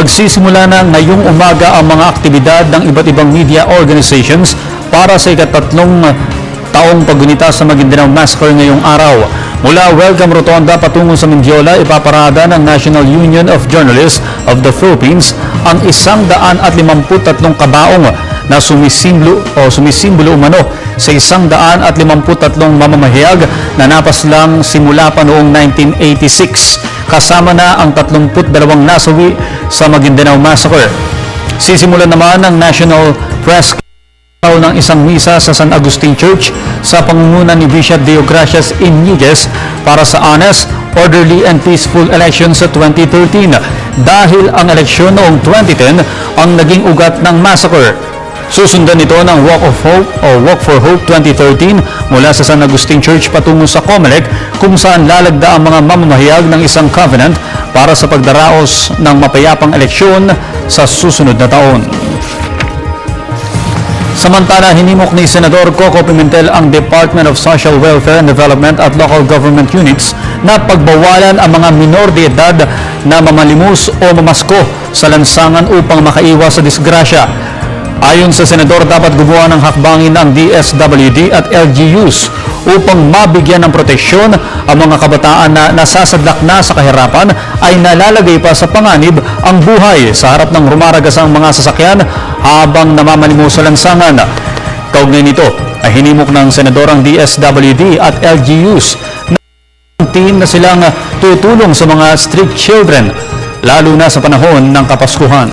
Magsisimula na ngayong umaga ang mga aktibidad ng iba't ibang media organizations para sa ikatatlong taong paggunita sa Maguindanao Massacre ngayong araw. Mula Welcome Rotonda patungo sa Mindiola, ipaparada ng National Union of Journalists of the Philippines ang isang daan at limamput tatlong kabaong na sumisimbolo o sumisimbolo umano sa isang daan at limamput tatlong mamamahayag na napaslang simula pa noong 1986 kasama na ang 32 nasawi sa Maguindanao Massacre. Sisimulan naman ang National Press araw ng isang misa sa San Agustin Church sa pangunguna ni Bishop Deogracias Iniguez para sa honest, orderly and peaceful election sa 2013 dahil ang eleksyon noong 2010 ang naging ugat ng massacre. Susundan ito ng Walk of Hope o Walk for Hope 2013 mula sa San Agustin Church patungo sa Comelec kung saan lalagda ang mga mamamahayag ng isang covenant para sa pagdaraos ng mapayapang eleksyon sa susunod na taon. Samantala, hinimok ni Senador Coco Pimentel ang Department of Social Welfare and Development at local government units na pagbawalan ang mga minor de edad na mamalimos o mamasko sa lansangan upang makaiwas sa disgrasya. Ayon sa Senador, dapat gumawa ng hakbangin ang DSWD at LGUs upang mabigyan ng proteksyon ang mga kabataan na nasasadlak na sa kahirapan ay nalalagay pa sa panganib ang buhay sa harap ng rumaragas ang mga sasakyan habang namamalimos sa lansangan. Kaugnay nito ay hinimok ng Senador ang DSWD at LGUs na team na silang tutulong sa mga street children lalo na sa panahon ng Kapaskuhan.